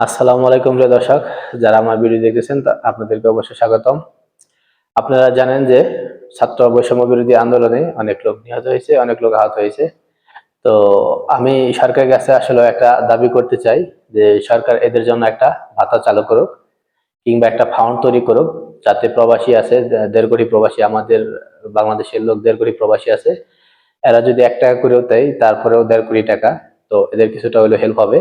আসসালামু আলাইকুম প্রিয় দর্শক, যারা আমার ভিডিও দেখতেছেন আপনাদেরকে অবশ্যই স্বাগতম। আপনারা জানেন যে ছাত্র বৈষম্য বিরোধী আন্দোলনে অনেক লোক নিহত হয়েছে, অনেক লোক আহত হয়েছে। তো আমি সরকারের কাছে আসলে একটা দাবি করতে চাই যে সরকার এদের জন্য একটা ভাতা চালু করুক কিংবা একটা ফাউন্ড তৈরি করুক, যাতে প্রবাসী আছে, দেড় কোটি প্রবাসী, আমাদের বাংলাদেশের লোক দেড় কোটি প্রবাসী আছে। এরা যদি এক টাকা করেও দেয়, তারপরেও দেড় কোটি টাকা, তো এদের কিছুটা হলেও হেল্প হবে।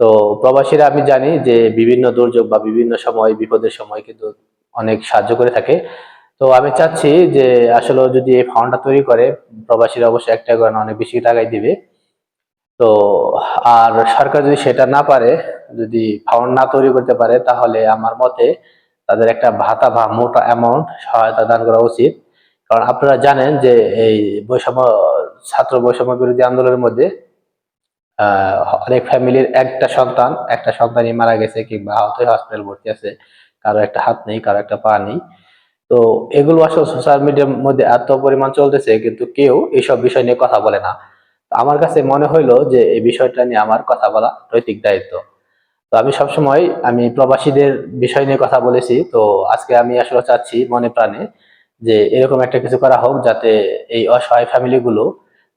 তো প্রবাসীরা আমি জানি যে বিভিন্ন দুর্যোগ বা বিভিন্ন সময়, বিপদের সময় কিন্তু অনেক সাহায্য করে থাকে। তো আমি চাচ্ছি যে আসলে যদি এই ফান্ডটা তৈরি করে, প্রবাসীরা অবশ্যই একটা করে অনেক বেশি টাকাই দিবে। তো আর সরকার যদি সেটা না পারে, যদি ফান্ড না তৈরি করতে পারে, তাহলে আমার মতে তাদের একটা ভাতা বা মোটা অ্যামাউন্ট সহায়তা দান করা উচিত। কারণ আপনারা জানেন যে এই বৈষম্য, ছাত্র বৈষম্য বিরোধী আন্দোলনের মধ্যে অনেক ফ্যামিলির একটা সন্তান, একটা সন্তানই মারা গেছে কিংবা আহত হসপিটাল ভর্তি আছে, কারও একটা হাত নেই, কারও একটা পা নেই। তো এগুলো আসলে সোশ্যাল মিডিয়ার মধ্যে এত পরিমাণ চলতেছে, কিন্তু কেউ এইসব বিষয় নিয়ে কথা বলে না। আমার কাছে মনে হইল যে এই বিষয়টা নিয়ে আমার কথা বলা নৈতিক দায়িত্ব। তো আমি সবসময়, আমি প্রবাসীদের বিষয় নিয়ে কথা বলেছি, তো আজকে আমি আসলে চাচ্ছি মনে প্রাণে যে এরকম একটা কিছু করা হোক যাতে এই অসহায় ফ্যামিলিগুলো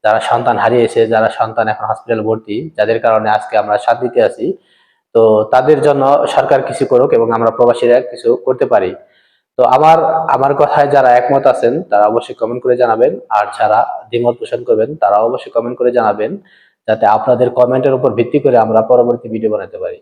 যারা সন্তান হারিয়েছে, যারা সন্তান এখন হসপিটাল ভর্তি, যাদের কারণে আজকে আমরা শান্তিতে আছি, তো তাদের জন্য সরকার কিছু করুক এবং আমরা প্রবাসীরা কিছু করতে পারি। তো আমার আমার কথায় যারা একমত আছেন, তারা অবশ্যই কমেন্ট করে জানাবেন। আর যারা দ্বিমত পোষণ করবেন তারা অবশ্যই কমেন্ট করে জানাবেন, যাতে আপনাদের কমেন্টের উপর ভিত্তি করে আমরা পরবর্তী ভিডিও বানাতে পারি।